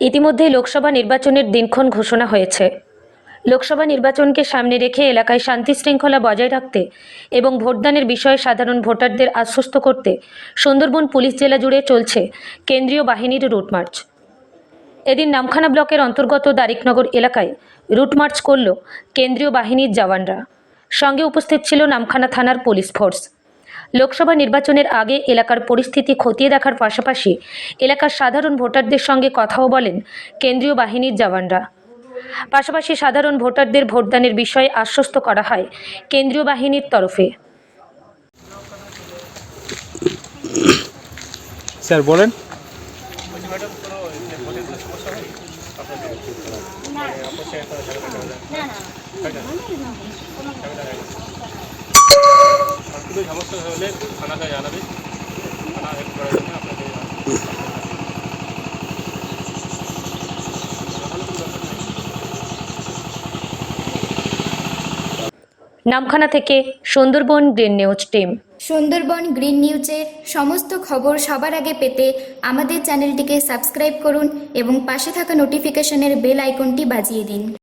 ইতিমধ্যেই লোকসভা নির্বাচনের দিনক্ষণ ঘোষণা হয়েছে। লোকসভা নির্বাচনকে সামনে রেখে এলাকায় শান্তি শৃঙ্খলা বজায় রাখতে এবং ভোটদানের বিষয়ে সাধারণ ভোটারদের আশ্বস্ত করতে সুন্দরবন পুলিশ জেলা জুড়ে চলছে কেন্দ্রীয় বাহিনীর রুট মার্চ। এদিন নামখানা ব্লকের অন্তর্গত দারিকনগর এলাকায় রুট মার্চ করল কেন্দ্রীয় বাহিনীর জওয়ানরা। সঙ্গে উপস্থিত ছিল নামখানা থানার পুলিশ ফোর্স। লোকসভা নির্বাচনের আগে এলাকার পরিস্থিতি খতিয়ে দেখার পাশাপাশি এলাকার সাধারণ ভোটারদের সঙ্গে কথাও বলেন কেন্দ্রীয় বাহিনীর জওয়ানরা। পাশাপাশি সাধারণ ভোটারদের ভোটদানের বিষয়ে আশ্বস্ত করা হয় কেন্দ্রীয় বাহিনীর তরফে। স্যার বলেন। কোনো সমস্যা হলে থানাকে জানাবে। থানা হেল্প করার জন্য আপনাকে নামখানা থেকে Sundarban green news team. Sundarban green নিউজের সমস্ত খবর সবার আগে পেতে আমাদের চ্যানেলটিকে সাবস্ক্রাইব করুন এবং পাশে থাকা নোটিফিকেশনের বেল আইকনটি বাজিয়ে দিন।